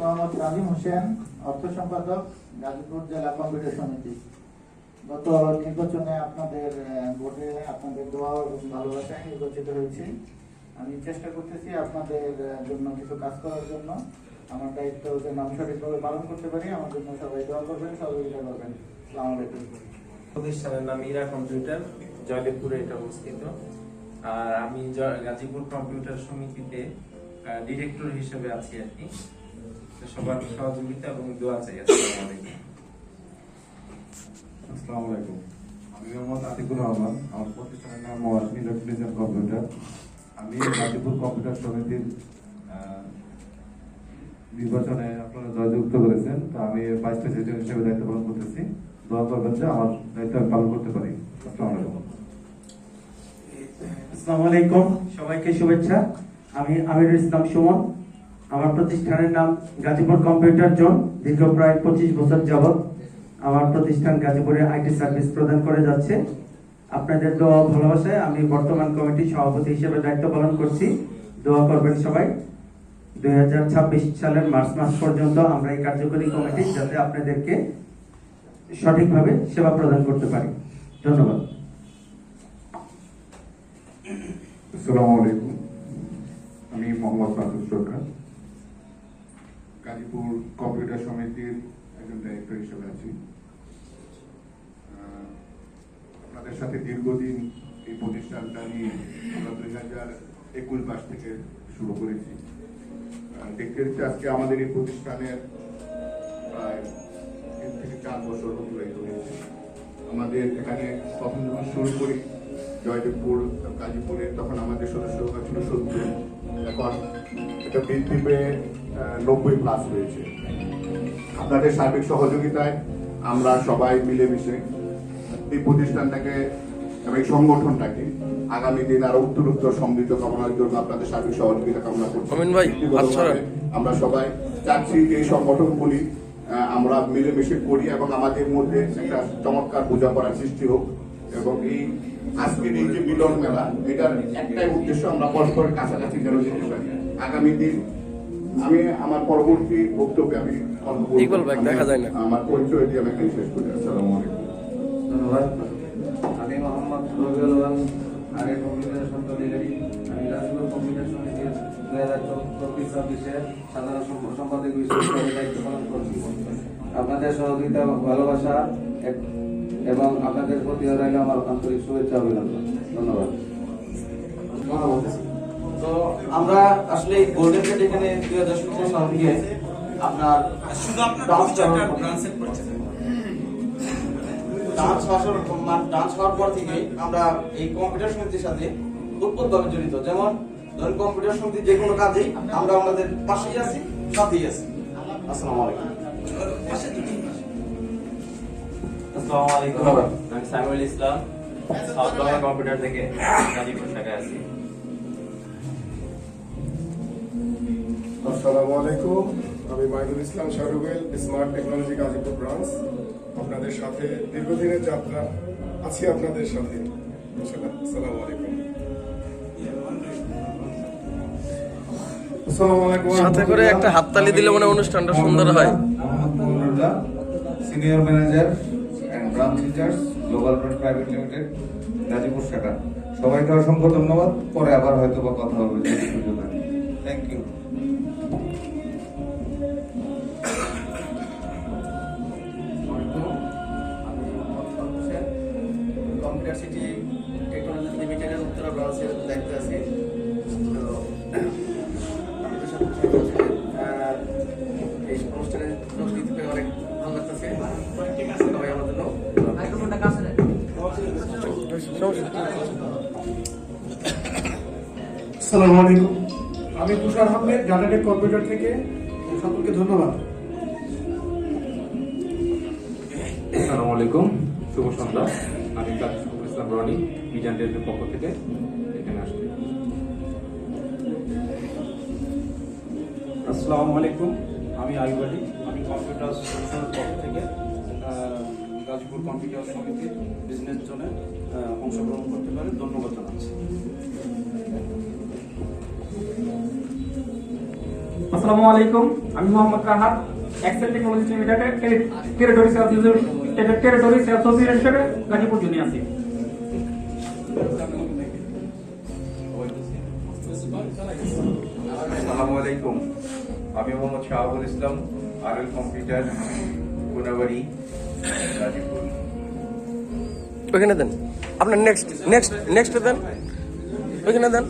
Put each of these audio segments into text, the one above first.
মোহাম্মদ নাজিম হোসেন, অর্থ সম্পাদক, গাজীপুর জেলা কম্পিউটার সমিতি। গত নির্বাচনে আপনাদের ভোটে আপনাদের দোয়া এবং ভালোবাসায় নির্বাচিত হয়েছি। আমি চেষ্টা করতেছি আপনাদের জন্য কিছু কাজ করার জন্য। আমার দায়িত্ব যেন আমি সঠিকভাবে পালন করতে পারি। আমার জন্য সবাই দোয়া করবেন, সহযোগিতা করবেন। আসসালামু আলাইকুম। প্রতিষ্ঠানের নাম ইরা কম্পিউটার, জয়দেবপুরে এটা অবস্থিত। আর আমি গাজীপুর কম্পিউটার সমিতিতে ডিরেক্টর হিসেবে আছি আর কি। সবার সহযোগিতা এবং দোয়া চাই আসসালামু আলাইকুম। আসসালামু আলাইকুম। আমি মোহাম্মদ আতিকুর রহমান আমার প্রতিষ্ঠানের নাম ওয়াসমি ইলেকট্রিশিয়ান কম্পিউটার। আমি গাজীপুর কম্পিউটার সমিতির নির্বাচনে আপনারা জয়যুক্ত করেছেন তো আমি ভাইস প্রেসিডেন্ট হিসেবে দায়িত্ব পালন করতেছি। দোয়া করবেন যে আমার দায়িত্ব আমি পালন করতে পারি। আসসালামু আলাইকুম। আসসালামু আলাইকুম সবাইকে শুভেচ্ছা। আমি আমিরুল ইসলাম সুমন আমার প্রতিষ্ঠানের নাম গাজীপুর কম্পিউটার জোন। দীর্ঘ প্রায় পঁচিশ বছর যাবৎ আমার প্রতিষ্ঠান গাজীপুরে আইটি সার্ভিস প্রদান করে যাচ্ছে। আপনাদের দোয়া ভালোবাসায় আমি বর্তমান কমিটির সভাপতি হিসেবে দায়িত্ব পালন করছি। দোয়া করবেন সবাই। দুই হাজার ছাব্বিশ সালের মার্চ মাস পর্যন্ত আমরা এই কার্যকরী কমিটি যাতে আপনাদেরকে সঠিকভাবে সেবা প্রদান করতে পারি। ধন্যবাদ। আসসালামু আলাইকুম। আমি মোহাম্মদ মাসুদ সরকার। গাজীপুর কম্পিউটার সমিতির একজন ডাইরেক্টর হিসেবে আছি। আপনাদের সাথে দীর্ঘদিন এই প্রতিষ্ঠানটা নিয়ে আমরা দুই হাজার একুশ মাস থেকে শুরু করেছি। দেখতে দেখতে আজকে আমাদের এই প্রতিষ্ঠানের প্রায় তিন থেকে চার বছর অতিবাহিত হয়েছে। আমাদের এখানে প্রথম যখন শুরু করি, জয়দেবপুর গাজীপুরে তখন আমাদের সদস্য ছিল সত্তর। এখন এটা বৃদ্ধি পেয়ে নব্বই প্লাস রয়েছে আপনাদের সার্বিক সহযোগিতায় আমরা সবাই মিলেমিশে এই প্রতিষ্ঠানটাকে এবং এই সংগঠনটাকে আগামী দিন আরও উত্তরোত্তর সমৃদ্ধ কামনার জন্য আপনাদের সার্বিক সহযোগিতা কামনা করছি। ভাই, আচ্ছা। আমরা সবাই চাচ্ছি যে এই সংগঠনগুলি আমরা মিলেমিশে করি এবং আমাদের মধ্যে একটা চমৎকার বোঝাপড়ার সৃষ্টি হোক এবং এই আজকের এই যে মিলন মেলা এটার একটাই উদ্দেশ্য আমরা পরস্পরের কাছাকাছি যেন যেতে পারি। আগামী দিন আমি আমার পরবর্তী বক্তব্যে আমি ইকবাল ভাই, দেখা যায় না। আমার পরিচয় দিয়ে আমি শেষ করি। আসসালামু আলাইকুম। ধন্যবাদ। আমি মোহাম্মদ রবিউল আলম আগে কম্পিউটার সন্তানিকারী আমি রাজপুর কম্পিউটার সমিতির দুই হাজার চব্বিশ ছাব্বিশের সাধারণ সম্প- সম্পাদক হিসেবে দায়িত্ব পালন করছি। আপনাদের সহযোগিতা এবং ভালোবাসা এবং আপনাদের প্রতি রইল আমার আন্তরিক শুভেচ্ছা অভিনন্দন। ধন্যবাদ। তো আমরা আসলে গোল্ডেন গেট এখানে দুই হাজার সতেরো সাল থেকে আপনার ডান্স ডান্স হওয়ার ডান্স হওয়ার পর থেকে আমরা এই কম্পিউটার সমিতির সাথে উৎপত্তভাবে জড়িত। যেমন ধরুন কম্পিউটার সমিতির যে কোনো কাজেই আমরা আমাদের পাশেই আছি সাথেই আছি। আসসালামু আলাইকুম। আসসালামু আলাইকুম। আমি সামিউল ইসলাম সাউথ বাংলা কম্পিউটার থেকে গাজীপুর শাখায় আছি। আসসালামু আলাইকুম। আমি Mainul Islam Shahrubel smart technology Gazipur branch আপনাদের সাথে দীর্ঘদিনের যাত্রা আছি আপনাদের সাথে। আসসালামু আলাইকুম। সাথে করে একটা হাততালি দিলে মনে অনুষ্ঠানটা সুন্দর হয়। Senior manager and branch global private limited Gazipur শাখা। সবাইকে অসংখ্য ধন্যবাদ। পরে আবার হয়তো বা কথা হবে। থ্যাংক ইউ কম্পিউটার টেকনোলজি লিমিটেডের উত্তরা ব্রাঞ্চের দায়িত্বে আছি। তো আপনাদের সাথে কথা হচ্ছে, আহ, এই অনুষ্ঠানে যোগ দিতে পেরে অনেক ভালো লাগতেছে। সবাই আমার জন্য আসসালামু আলাইকুম। আমি তুষার আহমেদ গার্ডেনের কম্পিউটার থেকে। সকলকে ধন্যবাদ। আসসালামু আলাইকুম শুভ সন্ধ্যা। আমি কাজী ইসলাম রনি মিজান টেলের পক্ষ থেকে। এখানে আসছি। আসসালামু আলাইকুম আমি আইব আলী আমি কম্পিউটার পক্ষ থেকে গাজীপুর কম্পিউটার সমিতির বিজনেস জোনে অংশগ্রহণ করতে পারে। ধন্যবাদ জানাচ্ছি। আসসালামু আলাইকুম আমি মোহাম্মদ রাহাত এক্সেল টেকনোলজি লিমিটেডের territory sales user territory sales officer হিসেবে গাজীপুর জুনি আছি। আসসালামু আলাইকুম আমি Mohammad Shahabul Islam R L computer Konabari Gazipur ওইখানে দেন। আপনার নেক্সট নেক্সট নেক্সট দেন। ওইখানে দেন।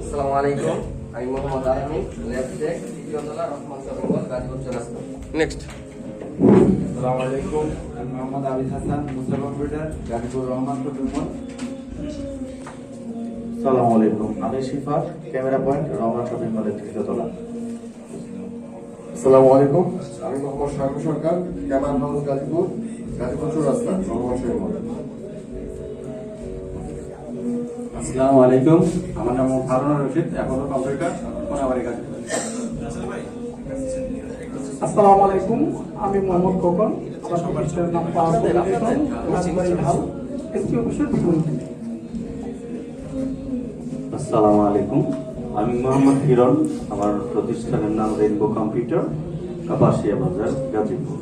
আসসালামু আলাইকুম। আমি মোহাম্মদ আলমী ল্যাব টেক তৃতীয় রহমান সরঙ্গল গাজীপুর চৌরাস্তা নেক্সট। আসসালামু আলাইকুম আমি Mohammad Abid Hasan Muslim computer Gazipur Rahman shopping mall সালামু আলাইকুম আমি Shifat camera point Ramna shopping মলের তৃতীয় তলা। আসসালামু আলাইকুম আমি Mohammad Shahrukh Sarkar camera house Gazipur Gazipur Chowrasta Rahman shopping mall. আসসালামু আলাইকুম। আমার নাম হারুন রশিদ এখন কম্পিউটার কোনাবাড়ি গাজীপুর আসসালামু আলাইকুম আমি মোহাম্মদ খোকন আমার প্রতিষ্ঠানের নাম পাওয়ার কমিউনিকেশন রাজবাড়ী হাল অফিসের বিপরীতে আসসালামু আলাইকুম আমি মোহাম্মদ হিরন আমার প্রতিষ্ঠানের নাম রেইনবো কম্পিউটার কাপাসিয়া বাজার গাজীপুর।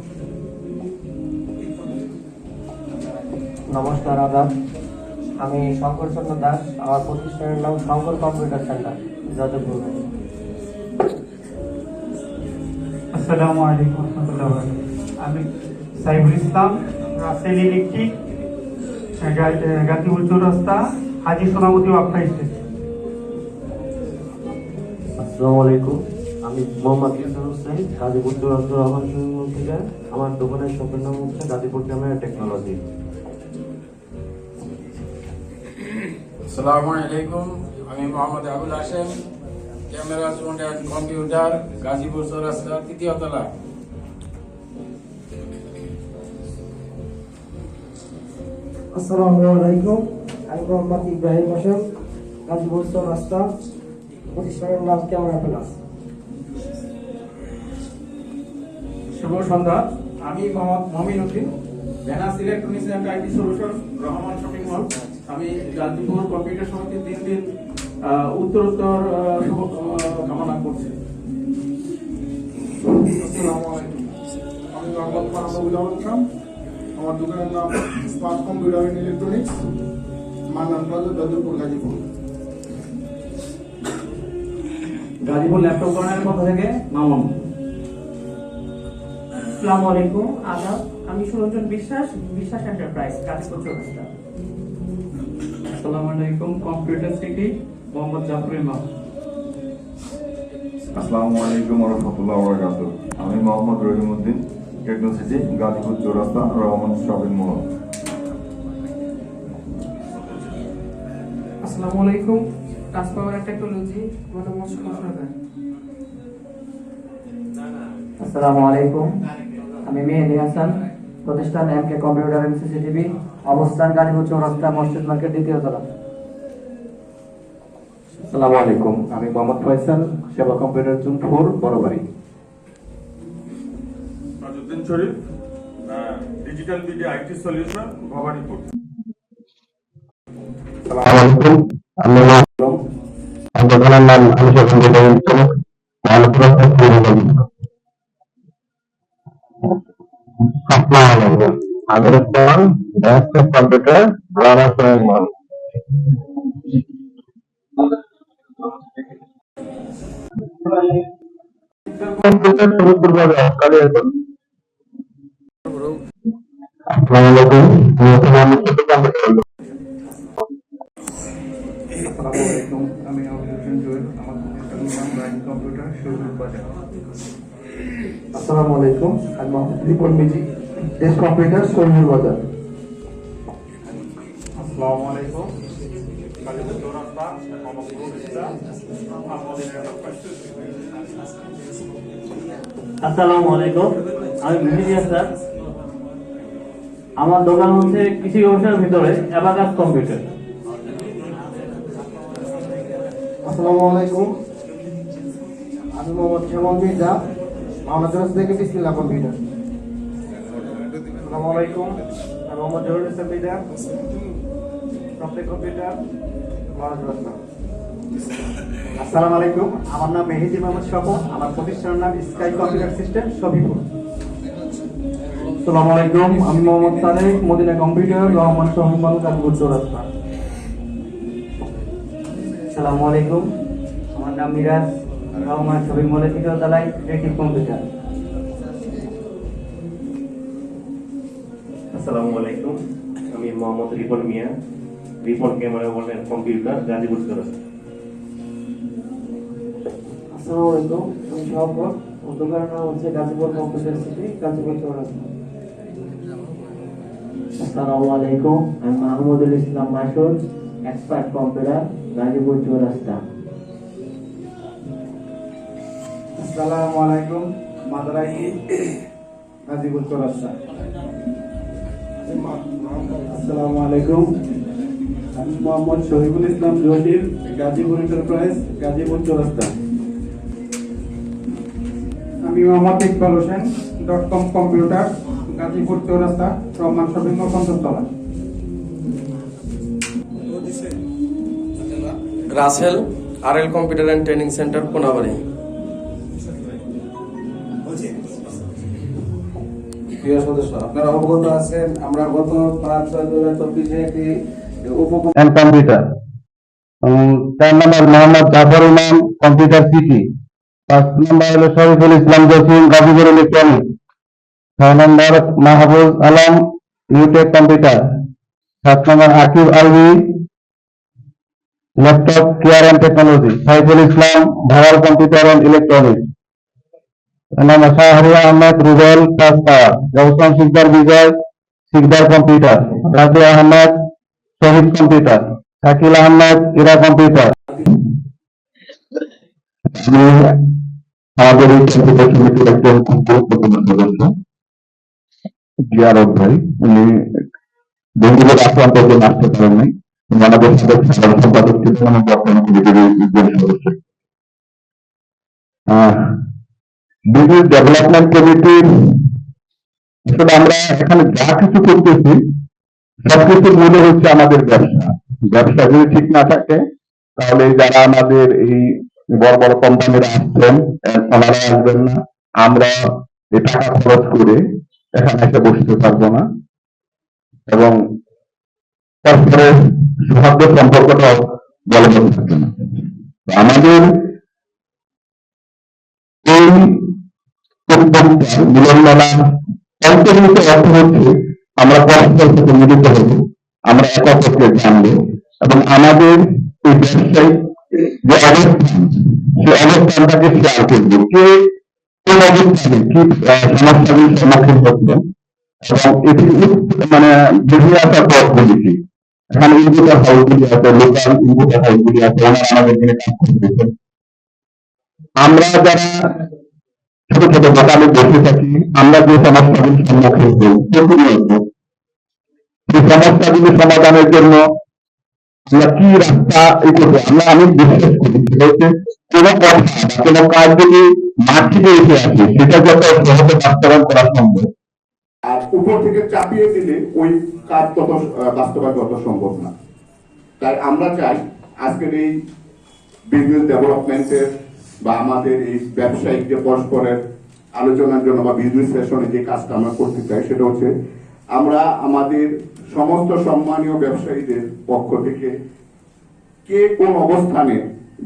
নমস্কার আদাব। আমি শঙ্কর চন্দ্র দাস আমার প্রতিষ্ঠানের নাম শঙ্কর কম্পিউটার সেন্টার যাদবপুর। আসসালামু আলাইকুম রহমতুল্লাহ আমি সাইবুল ইসলাম রাসেল ইলেকট্রিক গাজীপুর চৌরাস্তা হাজি সোনামতি স্টেট আসসালামু আলাইকুম আমি মোহাম্মদ ইসলাম হোসেন গাজীপুর চৌরাস্তা রহমান থেকে আমার দোকানের শপের নাম হচ্ছে গাজীপুর ক্যামেরা টেকনোলজি। আসসালামু আলাইকুম। আমি Mohammad Abul Hashem camera zone and computer Gazipur Chowrasta তৃতীয় তলা। আসসালামু আলাইকুম। আমি মোহাম্মদ ইব্রাহিম হোসেন গাজীপুর চৌরাস্তা। প্রতিষ্ঠানের নাম ক্যামেরা প্লাস। শুভ সন্ধ্যা। আমি Mohammad Momin Uddin Venus electronics and IT solution Rahman shopping mall আমি গাজীপুর কম্পিউটার সমিতির দিন দিন উত্তরোত্তর কামনা করছি। আমি মোহাম্মদ আমার দোকানের নাম smart computer and electronics Mannan Bazar Jadavpur Gazipur. Gazipur laptop কর্নারের পক্ষ থেকে মামুন। আসসালামু আলাইকুম আদাব। আমি সুরঞ্জন বিশ্বাস বিশ্বাস এন্টারপ্রাইজ গাজীপুর চৌরাস্তা। আসসালামু আলাইকুম কম্পিউটার সিটি মোহাম্মদ জাফর ইমাম। আসসালামু আলাইকুম রহমতুল্লাহ বরকাত আমি Mohammad Rahimuddin Technocity Gazipur Chowrasta Rahman shopping mall. আসসালামু আলাইকুম টেকনোলজি মোহাম্মদ সরকার আসসালামু আলাইকুম আমি মেহেদি হাসান প্রতিষ্ঠান M K computer and CCTV অবস্থান গাজীপুর চৌরাস্তা মসজিদ মার্কেট দ্বিতীয় তলা। আসসালামু আলাইকুম আমি Mohammad Faisal Seba computer zone four Barobari. Sharif digital media IT solution Bhabanipur আসসালামু আলাইকুম আমি আমির আমার প্রতিষ্ঠানের নাম রাইন কম্পিউটার শহীদুল বাজার আসসালামু আলাইকুম আমি মোহাম্মদ রিপন মিজি। দেশ কম্পিউটার সৈমুল বাজার আসসালামু আলাইকুম গাজীপুর চৌরাস্তা মোহাম্মদ নুরুল ইসলাম আমাদের আসসালামু আলাইকুম আমি মেহেদি স্যার। আমার দোকান হচ্ছে কৃষি ব্যবসার ভিতরে অ্যাবাকাস কম্পিউটার। আসসালামু আলাইকুম। আমি মোহাম্মদ শ্যামল মির্জা চৌরাস্তা থেকে বিসমিল্লাহ কম্পিউটার আসসালামু আলাইকুম। আমি মোহাম্মদ জহুরুল ইসলাম বিদা প্রত্যেক কম্পিউটার আসসালামু আলাইকুম। আমার নাম মেহেদি মোহাম্মদ স্বপন আমার প্রতিষ্ঠানের নাম স্কাই কম্পিউটার সিস্টেম শফিপুর আসসালামু আলাইকুম। আমি মোহাম্মদ তারেক, মদিনা কম্পিউটার, রহমান সহিমান কানপুর চৌরাস্তা। আসসালামু আলাইকুম। আমার নাম মিরাজ। রহমান শফিক মলে তৃতীয়তলায় ক্রিয়েটিভ কম্পিউটার আসসালামু আলাইকুম। আমি মোহাম্মদ রিপন মিয়া। রিপন ক্যামেরা বলেন কম্পিউটার গাজীপুর চৌরাস্তা আসসালামু আলাইকুম আমি সহপর ওর দোকানের নাম হচ্ছে গাজীপুর কম্পিউটার সিটি গাজীপুর চৌরাস্তা আসসালামু আলাইকুম আমি মাহমুদুল ইসলাম মাসুদ এক্সপার্ট কম্পিউটার গাজীপুর চৌরাস্তা আসসালামু আলাইকুম মাদারাই গাজীপুর চৌরাস্তা আসসালামু আলাইকুম আমি মোহাম্মদ শহীদুল ইসলাম জহির গাজীপুর এন্টারপ্রাইজ গাজীপুর চৌরাস্তা। আমি Mohammad Iqbal Hossain dot com computer Gazipur Chowrasta Rahman shopping mall পঞ্চমতলা Rasel R L computer and training center Konabari. প্রিয় ছয় আলম ইউটেক কম্পিউটার সাত নম্বর Akib Alvi laptop care and technology Saiful Islam Bhawal computer and electronics number Shahriya Ahmed Rubel power Goutam Sikdar Bijoy Sikdar computer Raju Ahmed Shahid computer, Shakil Ahmed Era computer. আমাদের এই computer সমিতির একজন খুব গুরুত্বপূর্ণ সদস্য জিয়ারত ভাই, উনি ডেঙ্গুর আক্রান্ত জন্য আসতে পারেন নাই আমাদের সাথে সম্পাদক ছিলেন বর্তমান কমিটির একজন সদস্য। বিজনেস ডেভেলপমেন্ট কমিটির আমরা এখানে যা কিছু করতেছি সবকিছু মূলে হচ্ছে আমাদের ব্যবসা। ব্যবসা যদি ঠিক না থাকে, তাহলে যারা আমাদের এই বড় বড় কোম্পানিরা আসছেন ওনারা আসবেন না। আমরা এই টাকা খরচ করে এখানে এসে বসতে পারব না। এবং পরস্পরের সৌহার্দ্য সম্পর্কটাও বলবৎ থাকবে না। আমাদের এই পরিবর্তন মিলন অন্তর্নিহিত অর্থ আমরা পরস্পর সাথে মিলিত হব আমরা একে অপরকে জানব এবং আমাদের এই ব্যবসায়িক শেয়ার করব কে কোন অবস্থানে কি আহ, সমস্যাগুলির সম্মুখীন হচ্ছেন মানে এখানে আমরা যারা ছোট ছোট দোকানে বসে থাকি, আমরা যে সমস্যাগুলির সম্মুখীন হই প্রতিনিয়ত সেই সমস্যাগুলি সমাধানের জন্য আমরা কি রাস্তা এগোবো, আমরা আমি বিশ্বাস করি, সেটা কোনো কথা কোনো কাজ যদি মাঠ থেকে এসে আসে, সেটা যত সহজে বাস্তবায়ন করা সম্ভব। আর উপর থেকে চাপিয়ে দিলে ওই কাজ তত বাস্তবায়ন তত সম্ভব না। তাই আমরা চাই আজকের এই বিজনেস ডেভেলপমেন্টের বা আমাদের এই ব্যবসায়িক যে পরস্পরের আলোচনার জন্য বা বিজনেস সেশনে যে কাজটা আমরা করতে চাই, সেটা হচ্ছে আমরা আমাদের সমস্ত সম্মানীয় ব্যবসায়ীদের পক্ষ থেকে কে কোন অবস্থানে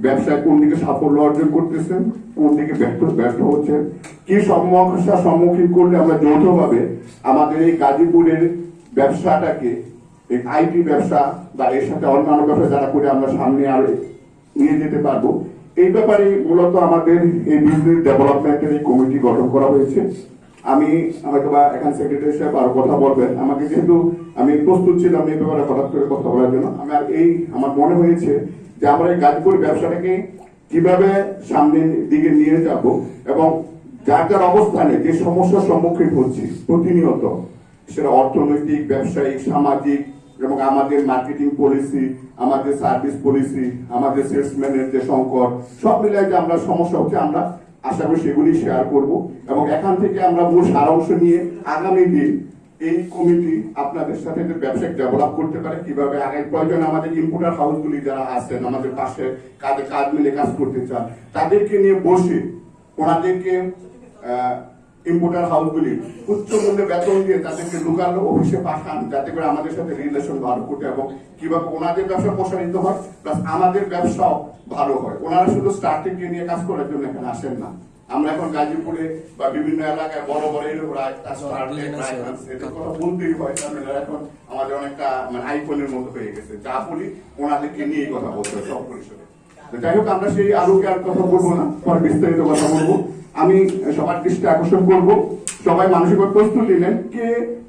ব্যবসায় কোন দিকে সাফল্য অর্জন করতেছেন, কোন দিকে ব্যর্থ ব্যর্থ হচ্ছেন, কি সমস্যার সম্মুখীন করলে আমরা যৌথভাবে আমাদের এই গাজীপুরের ব্যবসাটাকে, এই আইটি ব্যবসা বা এর সাথে অন্যান্য ব্যবসা যারা করে আমরা সামনে আর নিয়ে যেতে পারব এই ব্যাপারে মূলত আমাদের এই বিজনেস ডেভেলপমেন্টের এই কমিটি গঠন করা হয়েছে। আমি হয়তো বা এখানে সেক্রেটারি সাহেব আরও কথা বলবেন। আমাকে যেহেতু আমি প্রস্তুত ছিলাম এই ব্যাপারে হঠাৎ করে কথা বলার জন্য। আমি আর এই আমার মনে হয়েছে যে আমরা এই গাজীপুর ব্যবসাটাকে কীভাবে সামনের দিকে নিয়ে যাব এবং যার যার অবস্থানে যে সমস্যার সম্মুখীন হচ্ছি প্রতিনিয়ত, সেটা অর্থনৈতিক, ব্যবসায়িক, সামাজিক এবং আমাদের মার্কেটিং পলিসি আমাদের সার্ভিস পলিসি আমাদের সেলসম্যানের যে সংকট, সব মিলিয়ে যে আমরা সমস্যা হচ্ছে, আমরা আশা করি সেগুলি শেয়ার করব। এবং এখান থেকে আমরা মূল সারাংশ নিয়ে আগামী দিন এই কমিটি আপনাদের সাথে যে ব্যবসায়িক ডেভেলপ করতে পারে, কীভাবে আগে প্রয়োজন আমাদের ইম্পোর্টার হাউসগুলি যারা আছেন, আমাদের পাশে কাজে, কাজ মিলে কাজ করতে চান, তাদেরকে নিয়ে বসে ওনাদেরকে ইম্পোর্টার হাউসগুলি উচ্চ মূল্যে বেতন দিয়ে তাদেরকে লোকাল অফিসে পাঠান যাতে করে আমাদের সাথে রিলেশন ভালো করতে এবং কীভাবে ওনাদের ব্যবসা প্রসারিত হয় প্লাস আমাদের ব্যবসাও ভালো হয়। ওনারা শুধু স্টার্টিং নিয়ে কাজ করার জন্য এখানে আসেন না। আমরা এখন গাজীপুরে বা বিভিন্ন এলাকায় বড় বড় এলাকা এদের কথা বলতেই হয় এখন আমাদের অনেকটা মানে আইফোনের মতো হয়ে গেছে। যা বলি ওনাদেরকে নিয়ে কথা বলতে হয় সব তো যাই হোক, আমরা সেই আলোকে আর কথা বলব না, পরে বিস্তারিত কথা বলব। আমি সবার দৃষ্টি আকর্ষণ করব। সবাই মানসিক প্রস্তুত নিলেন কে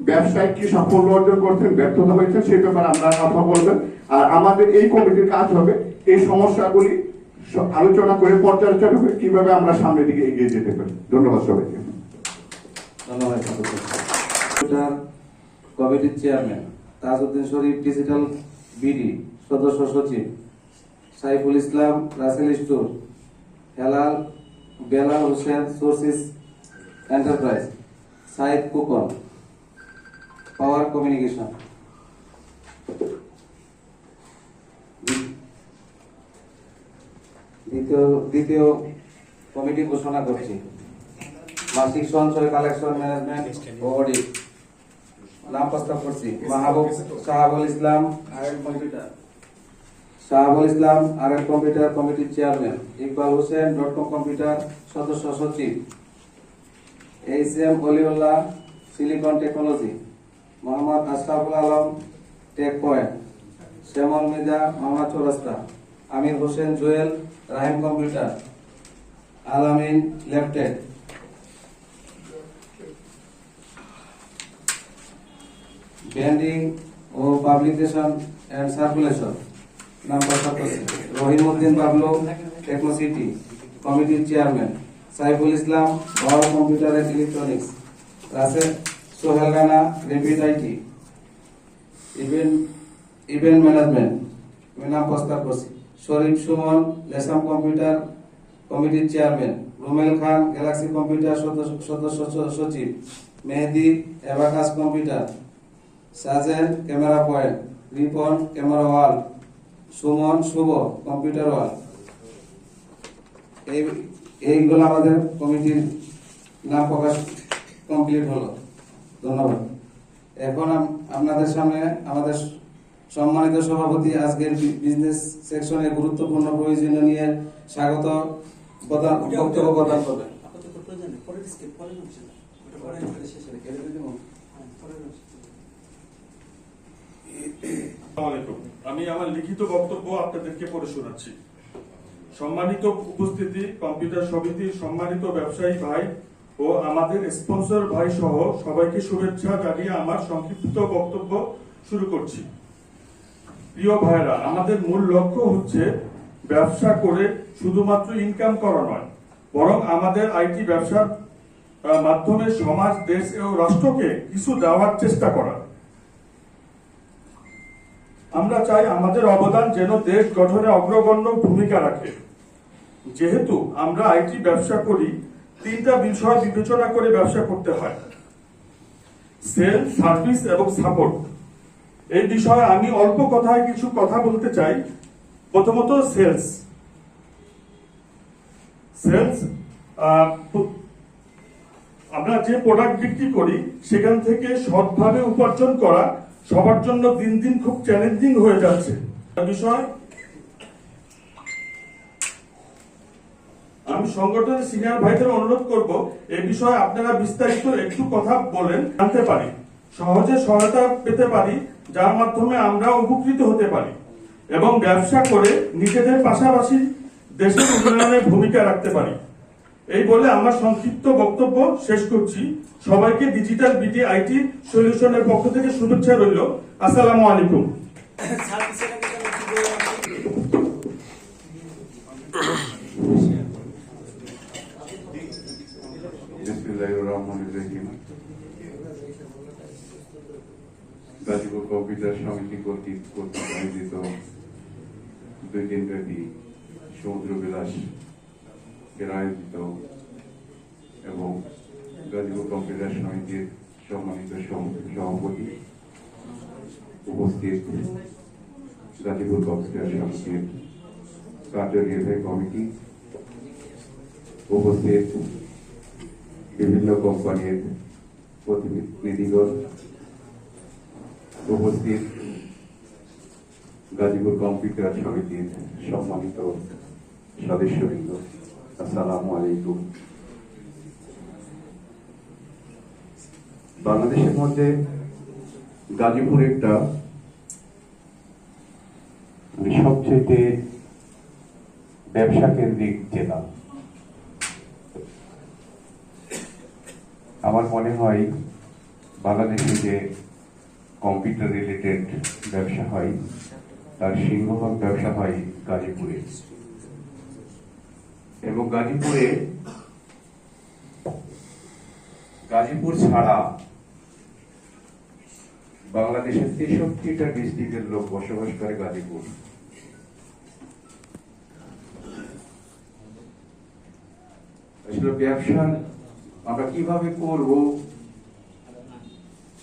ব্যবসায় কি সাফল্য অর্জন করছেন, ব্যর্থতা হয়েছে, সেই ব্যাপারে আমরা কথা বলবেন আর আমাদের এই কমিটির কাজ হবে এই সমস্যাগুলি আলোচনা করে, পর্যালোচনা করে কীভাবে আমরা সামনের দিকে এগিয়ে যেতে পারি। ধন্যবাদ সবাইকে। ধন্যবাদ কমিটির chairman, Tajuddin Sharif, digital BD, সদস্য সচিব। Saiful Islam, Rasel store Helal, Belal Hossain, sources enterprise Saeed coupon, power communication. দ্বিতীয় দ্বিতীয় কমিটি ঘোষণা করছি। মাসিক সঞ্চয়, কালেকশন ম্যানেজমেন্ট নাম প্রস্তাব করছি। মাহবুব শাহাবুল ইসলাম। শাহাবুল ইসলাম আর কম্পিউটার কমিটির chairman, Iqbal Hossain, dot com computer সদস্য সচিব H M Oliullah, silicon technology, Mohammad Ashraful Alam, tech point, Shyamal Mirza, Mohammad Chowrasta, Amir Hossain Jewel, Rahim computer, Alamin Laptech branding O publication and circulation. নাম প্রস্তাব করছে Rahimuddin Bablu Techno City কমিটির chairman. Saiful Islam power computer and electronics Rasel Sohel Rana, rapid IT. Event event management. আমি নাম প্রস্তাব করছি। শরীফ সুমন, লেসাম computer কমিটির chairman. Rumel Khan, Galaxy computer সদস্য সচিব। Mehedi Abacus computer. Sajen, camera point. Ripon, camera wall. Suman Shuvo computer এই, এইগুলো আমাদের কমিটির নাম প্রকাশ কমপ্লিট হলো। ধন্যবাদ। এখন আপনাদের সামনে আমাদের সম্মানিত সভাপতি আজকের বিজনেস সেকশনে গুরুত্বপূর্ণ প্রয়োজনীয় নিয়ে স্বাগত বক্তব্য প্রদান করবেন। আমি আমার লিখিত বক্তব্য আপনাদেরকে পড়ে শোনাচ্ছি। সম্মানিত উপস্থিতি, কম্পিউটার সমিতির সম্মানিত ব্যবসায়ী ভাই ও আমাদের স্পন্সর ভাই সহ সবাইকে শুভেচ্ছা জানিয়ে আমার সংক্ষিপ্ত বক্তব্য শুরু করছি। প্রিয় ভাইরা আমাদের মূল লক্ষ্য হচ্ছে ব্যবসা করে শুধুমাত্র ইনকাম করা নয়, বরং আমাদের আইটি ব্যবসার মাধ্যমে সমাজ, দেশ ও রাষ্ট্রকে কিছু দেওয়ার চেষ্টা করা। আমরা চাই আমাদের অবদান যেন দেশ গঠনে অগ্রগণ্য ভূমিকা রাখে। যেহেতু আমরা আইটি ব্যবসা করি, তিনটা বিষয় বিবেচনা করে ব্যবসা করতে হয়। সেল, সার্ভিস এবং সাপোর্ট। এই বিষয়ে আমি অল্প কথায় কিছু কথা বলতে চাই। প্রথমত সেলস। সেলস আমরা যে প্রোডাক্ট বিক্রি করি, সেখান থেকে সৎভাবে উপার্জন করা সবার জন্য দিন দিন খুব চ্যালেঞ্জিং হয়ে যাচ্ছে। বিষয়, আমি সংগঠনের সিনিয়র ভাইদের অনুরোধ করব, এ বিষয়ে আপনারা বিস্তারিত একটু কথা বলেন, জানতে পারি। সহজে সহায়তা পেতে পারি, যার মাধ্যমে আমরা উপকৃত হতে পারি। এবং ব্যবসা করে নিজেদের পাশাপাশি দেশের উন্নয়নে ভূমিকা রাখতে পারি। এই বলে আমার সংক্ষিপ্ত বক্তব্য শেষ করছি। সবাইকে ডিজিটাল বিডি আইটি সলিউশনের পক্ষ থেকে শুভেচ্ছা রইল। আসসালামু আলাইকুম। গাজীপুর সমিতি কর্তৃক দুই দিনব্যাপী সমুদ্র বিলাস আয়োজিত এবং গাজীপুর কম্পিউটার সমিতির সম্মানিত সম- সভাপতি উপস্থিত গাজীপুর কম্পিউটার সমিতির কার্যনির্বাহী কমিটি উপস্থিত বিভিন্ন কোম্পানির প্রতিনিধিগণ উপস্থিত গাজীপুর কম্পিউটার সমিতির সম্মানিত সদস্যবৃন্দ আসসালামু আলাইকুম। বাংলাদেশের মধ্যে গাজীপুর একটা মানে সবচেয়ে ব্যবসা কেন্দ্রিক জেলা। আমার মনে হয় বাংলাদেশে যে কম্পিউটার রিলেটেড ব্যবসা হয়, তার সিংহভাগ ব্যবসা হয় গাজীপুরে। এবং গাজীপুরে গাজীপুর ছাড়া বাংলাদেশের তেষট্টিটা ডিস্ট্রিক্টের লোক বসবাস করে গাজীপুর। আসলে ব্যবসা আমরা কীভাবে করব?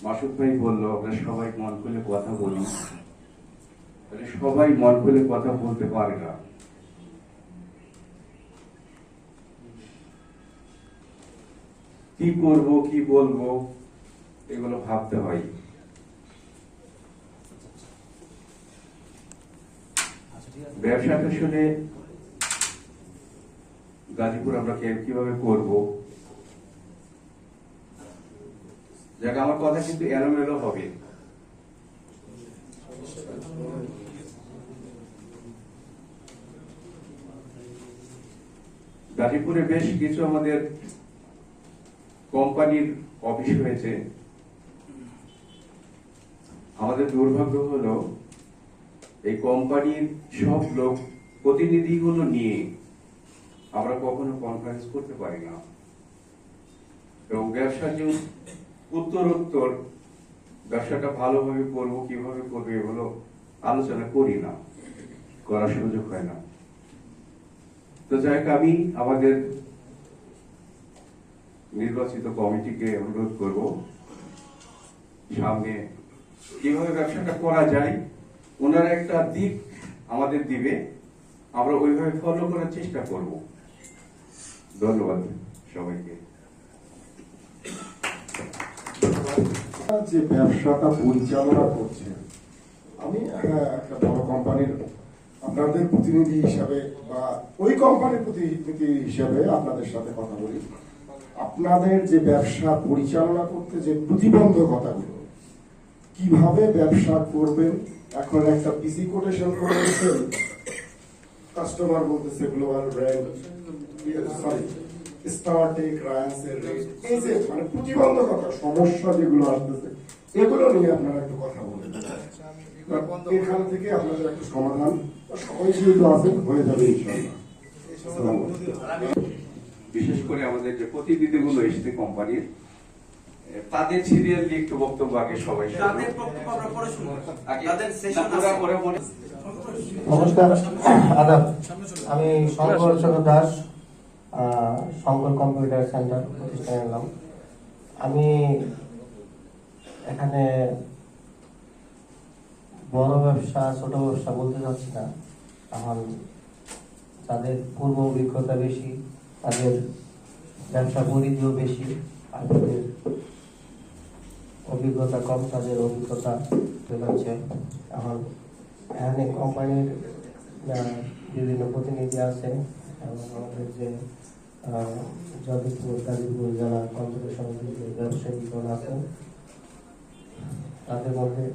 মাসুদ ভাই বলল আমরা সবাই মন খুলে কথা বলি সবাই মন খুলে কথা বলতে পারে না। কি করব, কি বলব, এগুলো ভাবতে হয়। ব্যবসাটা শুনে গাজীপুর আমরা কীভাবে করব? যাক, আমার কথা কিন্তু এলোমেলো হবে। গাজীপুরে বেশ কিছু আমাদের কোম্পানির অফিস হয়েছে। আমাদের দুর্ভাগ্য হলো, এই কোম্পানির সব লোক প্রতিনিধিগুলো নিয়ে আমরা কখনো কনফারেন্স করতে পারি না। এবং ব্যবসার যে উত্তর উত্তর ব্যবসাটা ভালোভাবে করব, কীভাবে করব, এগুলো আলোচনা করি না, করার সুযোগ হয় না। তো যাই আমি আমাদের নির্বাচিত কমিটিকে অনুরোধ করব, সামনে কীভাবে ব্যবসাটা করা যায়, ওনারা একটা দিক আমাদের দিবে, আমরা ওইভাবে ফলো করার চেষ্টা করব। ধন্যবাদ সবাইকে। যে ব্যবসাটা পরিচালনা করছে, আমি একটা বড় কোম্পানির আপনাদের প্রতিনিধি হিসাবে বা ওই কোম্পানির প্রতিনিধি হিসাবে আপনাদের সাথে কথা বলি। আপনাদের যে ব্যবসা পরিচালনা করতে যে প্রতিবন্ধকতাগুলো কীভাবে ব্যবসা করবেন? এখন একটা পিসি কোটেশন করে কাস্টমার বলতেছে গ্লোবাল ব্র্যান্ড সরি স্টারটেক রায়ান্সের রেট এই যে মানে প্রতিবন্ধকতা সমস্যা যেগুলো আসতেছে এগুলো নিয়ে আপনারা একটু কথা বলেন। এখান থেকে আপনাদের একটু সমাধান সবাই যেহেতু আছেন হয়ে যাবে আলাইকুম। বিশেষ করে আমাদের যে প্রতিনিধিগুলো এসেছে কোম্পানির তাদের সিরিয়াল নিয়ে একটু বক্তব্য আগে সবাই তাদের বক্তব্য আমরা পরে শুনব। তাদের সেশন না, ওরা- আছে। নমস্কার আদাব। আমি শঙ্কর চন্দ্র দাস শঙ্কর কম্পিউটার সেন্টার প্রতিষ্ঠানের নাম। আমি এখানে বড় ব্যবসা ছোট ব্যবসা বলতে চাচ্ছি না। এখন তাদের পূর্ব অভিজ্ঞতা বেশি তাদের ব্যবসা পরিধিও বেশি, আর তাদের অভিজ্ঞতা কম, তাদের অভিজ্ঞতা হচ্ছে এখন এখানে কোম্পানির বিভিন্ন প্রতিনিধি আছে এবং আমাদের যে যাদবপুর গাজীপুর জেলা কম্পিউটার সমিতির যে ব্যবসায়ীগণ আছেন, তাদের মধ্যে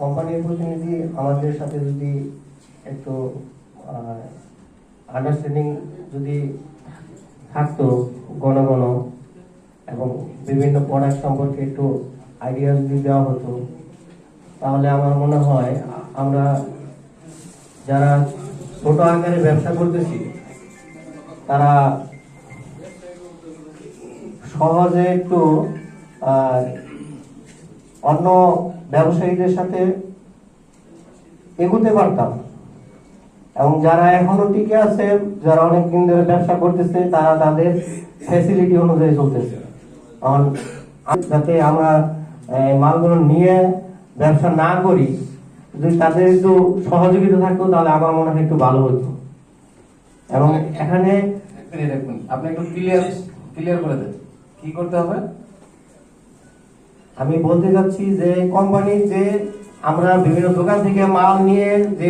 কোম্পানির প্রতিনিধি আমাদের সাথে যদি একটু আন্ডারস্ট্যান্ডিং যদি থাকতো ঘন ঘন এবং বিভিন্ন প্রোডাক্ট সম্পর্কে একটু আইডিয়া যদি দেওয়া হতো, তাহলে আমার মনে হয় আমরা যারা ছোট আকারে ব্যবসা করতেছি, তারা সহজে একটু অন্য ব্যবসায়ীদের সাথে এগোতে পারতাম। এবং যারা এখনও টিকে আছে যারা অনেক দিন ধরে ব্যবসা করতেছে তারা তাদের ফ্যাসিলিটি অনুযায়ী চলতেছে। যাতে আমরা মালগুলো নিয়ে ব্যবসা না করি যদি তাদের একটু সহযোগিতা থাকতো তাহলে আমার মনে হয় একটু ভালো হতো। এবং এখানে আপনি একটু ক্লিয়ার ক্লিয়ার করে দেন। কি করতে হবে? আমি বলতে চাচ্ছি যে কোম্পানি যে আমরা বিভিন্ন দোকান থেকে মাল নিয়ে যে